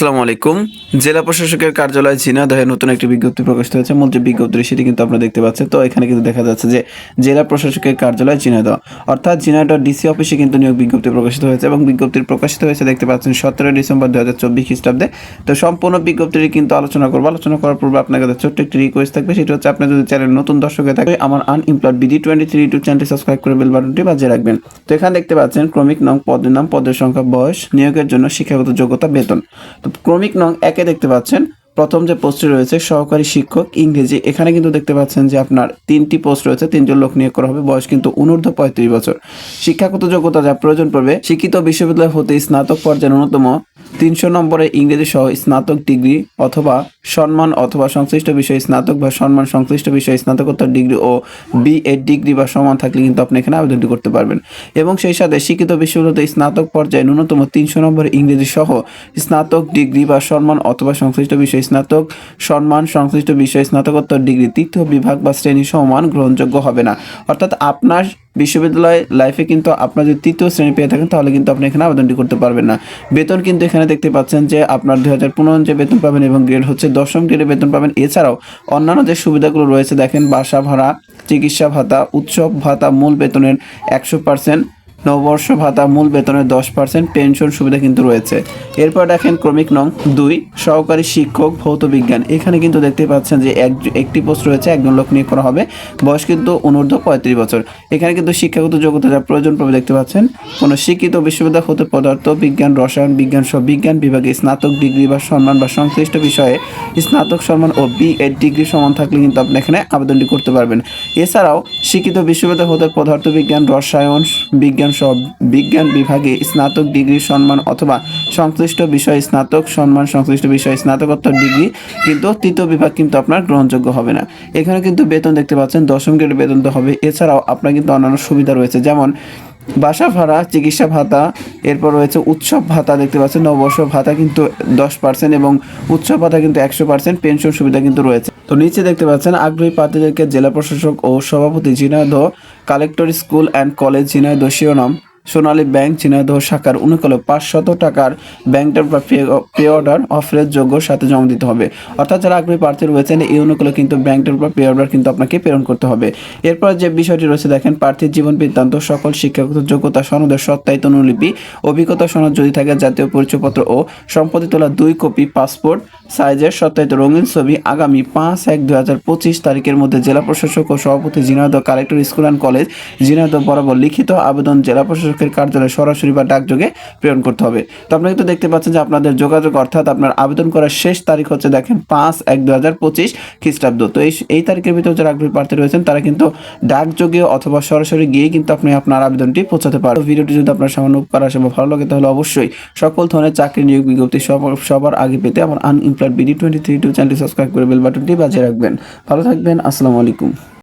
আসসালামু আলাইকুম। জেলা প্রশাসকের কার্যালয় ঝিনাদহে নতুন একটি বিজ্ঞপ্তি প্রকাশিত হয়েছে। মূল যে বিজ্ঞপ্তি সেটি কিন্তু আপনারা দেখতে পাচ্ছেন। তো এখানে কিন্তু দেখা যাচ্ছে যে জেলা প্রশাসকের কার্যালয় ঝিনাদহ অর্থাৎ ঝিনাদহ ডিসি অফিসে কিন্তু নিয়োগ বিজ্ঞপ্তি প্রকাশিত হয়েছে এবং বিজ্ঞপ্তির প্রকাশিত হয়েছে দেখতে পাচ্ছেন সতেরোই ডিসেম্বর দু হাজার চব্বিশ খ্রিস্টাব্দে। তো সম্পূর্ণ বিজ্ঞপ্তিটি কিন্তু আলোচনা করব। আলোচনা করার পূর্বে আপনার কাছে ছোট্ট একটি রিকোয়েস্ট থাকবে। সেটা হচ্ছে আপনি যদি চ্যানেল নতুন দর্শক থাকে আমার unemployed BD twenty three YouTube চ্যানেলটি সাবস্ক্রাইব করে বেল বাটনটি বাজিয়ে রাখবেন। তো এখানে দেখতে পাচ্ছেন ক্রমিক নং পদের নাম, পদের সংখ্যা, বয়স, নিয়োগের জন্য শিক্ষাগত যোগ্যতা, বেতন। তো ক্রমিক নং একে দেখতে পাচ্ছেন। প্রথম যে পোস্টে রয়েছে, সহকারী শিক্ষক ইংরেজি, এখানে কিন্তু দেখতে পাচ্ছেন যে আপনার তিনটি পোস্ট রয়েছে, তিনজন লোক নিয়োগ করা হবে, বয়স কিন্তু অনূর্ধ্ব পঁয়ত্রিশ বছর। শিক্ষাগত যোগ্যতা যা প্রয়োজন পড়বে, শিক্ষিত বিশ্ববিদ্যালয় হতে স্নাতক পর্যায়ে ন্যূনতম তিনশো নম্বরে ইংরেজি সহ স্নাতক ডিগ্রি অথবা সম্মান অথবা সংশ্লিষ্ট বিষয়ে স্নাতক বা সম্মান সংশ্লিষ্ট বিষয়ে স্নাতকোত্তর ডিগ্রি ও বি এড ডিগ্রি বা সমান থাকলে কিন্তু আপনি এখানে আবেদনটি করতে পারবেন। এবং সেই সাথে শিক্ষিত বিশ্ববিদ্যালয় স্নাতক পর্যায়ে ন্যূনতম তিনশো নম্বরে ইংরেজি সহ স্নাতক ডিগ্রি বা সম্মান অথবা সংশ্লিষ্ট বিষয়ে স্নাতক, সম্মান সংশ্লিষ্ট বিষয়ে স্নাতকোত্তর ডিগ্রি তৃতীয় বিভাগ বা শ্রেণি সমান গ্রহণযোগ্য হবে না। অর্থাৎ আপনার বিশ্ববিদ্যালয় লাইফে কিন্তু আপনার যদি তৃতীয় শ্রেণি পেয়ে থাকেন, তাহলে কিন্তু আপনি এখানে আবেদনটি করতে পারবেন না। বেতন কিন্তু এখানে দেখতে পাচ্ছেন যে আপনার দুই হাজার পনেরো যে বেতন পাবেন এবং গ্রেড হচ্ছে দশম গ্রেডে বেতন পাবেন। এছাড়াও অন্যান্য যে সুবিধাগুলো রয়েছে, দেখেন বাসা ভাড়া, চিকিৎসা ভাতা, উৎসব ভাতা, মূল বেতনের একশো পার্সেন্ট নববর্ষ ভাতা মূল বেতনের দশ পার্সেন্ট পেনশন সুবিধা কিন্তু রয়েছে। এরপর দেখেন ক্রমিক নং দুই, সহকারী শিক্ষক, ভৌত বিজ্ঞান। এখানে কিন্তু দেখতে পাচ্ছেন যে এক, একটি পোস্ট রয়েছে, একজন লোক নিয়োগ করা হবে। বয়স কিন্তু অনূর্ধ্ব পঁয়ত্রিশ বছর। এখানে কিন্তু শিক্ষাগত যোগ্যতা যা প্রয়োজন পড়বে দেখতে পাচ্ছেন। কোনো শিক্ষিত বিশ্ববিদ্যালয় হতে পদার্থ, বিজ্ঞান, রসায়ন, বিজ্ঞান সহ বিজ্ঞান বিভাগে স্নাতক ডিগ্রি বা সম্মান বা সংশ্লিষ্ট বিষয়ে স্নাতক সম্মান ও বি এড ডিগ্রি সমান থাকলে কিন্তু আপনি এখানে আবেদনটি করতে পারবেন। এছাড়াও শিক্ষিত বিশ্ববিদ্যালয় হতে পদার্থ, বিজ্ঞান, রসায়ন, বিজ্ঞান সহ বিজ্ঞান বিভাগে স্নাতক ডিগ্রি সম্মান অথবা সংশ্লিষ্ট বিষয়ে স্নাতক সম্মান, সংশ্লিষ্ট বিষয়ে স্নাতকোত্তর ডিগ্রি কিন্তু তৃতীয় বিভাগ কিন্তু আপনার গ্রহণযোগ্য হবে না। এখানে কিন্তু বেতন দেখতে পাচ্ছেন, দশম গ্রেডের বেতন তো হবে। এছাড়াও আপনার কিন্তু অন্যান্য সুবিধা রয়েছে। যেমন বাসা ভাড়া, চিকিৎসা ভাতা, এরপর রয়েছে উৎসব ভাতা দেখতে পাচ্ছেন, নববর্ষ ভাতা কিন্তু দশ পার্সেন্ট এবং উৎসব ভাতা কিন্তু একশো পার্সেন্ট পেনশন সুবিধা কিন্তু রয়েছে। তো নিচে দেখতে পাচ্ছেন, আগ্রহী প্রার্থীদেরকে জেলা প্রশাসক ও সভাপতি Jhenaidah collector school and college Jhenaidah, শিরোনাম। সোনালী ব্যাংক ঝিনাইদহ শাখার অনুকূলে পাঁচশত টাকার ব্যাংকটার পে অর্ডার অফারের যোগ্য সাথে জমা দিতে হবে। অর্থাৎ যারা আগ্রহী প্রার্থী রয়েছেন, এই অনুকূলে কিন্তু উপর পে অর্ডার কিন্তু আপনাকে প্রেরণ করতে হবে। এরপর যে বিষয়টি রয়েছে, দেখেন প্রার্থীর জীবন বৃত্তান্ত, সকল শিক্ষাগত যোগ্যতা, সনদের সত্যায়িত অনুলিপি অভিজ্ঞতা সনদ যদি থাকে, জাতীয় পরিচয়পত্র ও সম্পত্তি তোলা দুই কপি পাসপোর্ট, সাইজের সত্যায়িত রঙিন ছবি, আগামী পাঁচ এক দুই হাজার পঁচিশ তারিখের মধ্যে জেলা প্রশাসক ও সভাপতি Jhenaidah collector school and college Jhenaidah বরাবর লিখিত আবেদন জেলা প্রশাসকের কার্যালয়ে সরাসরি বা ডাকযোগে প্রেরণ করতে হবে। তো আপনারা কিন্তু দেখতে পাচ্ছেন যে আপনাদের যোগাযোগ অর্থাৎ আপনার আবেদন করার শেষ তারিখ হচ্ছে দেখেন পাঁচ এক দু হাজার পঁচিশ খ্রিস্টাব্দ। তো এই এই তারিখের ভিতরে যারা আগ্রহী প্রার্থী রয়েছেন, তারা কিন্তু ডাকযোগে অথবা সরাসরি গিয়ে কিন্তু আপনি আপনার আবেদনটি পৌঁছাতে পারেন ভিডিওটি যদি আপনার সামান্য উপকার আসে ভালো লাগে, তাহলে অবশ্যই সকল ধরনের চাকরি নিয়োগ বিজ্ঞপ্তি সবার সবার আগে পেতে আমার unemployed BD twenty three two চ্যানেলটি সাবস্ক্রাইব করে বেল বাটনটি বাজিয়ে রাখবেন। ভালো থাকবেন, আসসালামু আলাইকুম।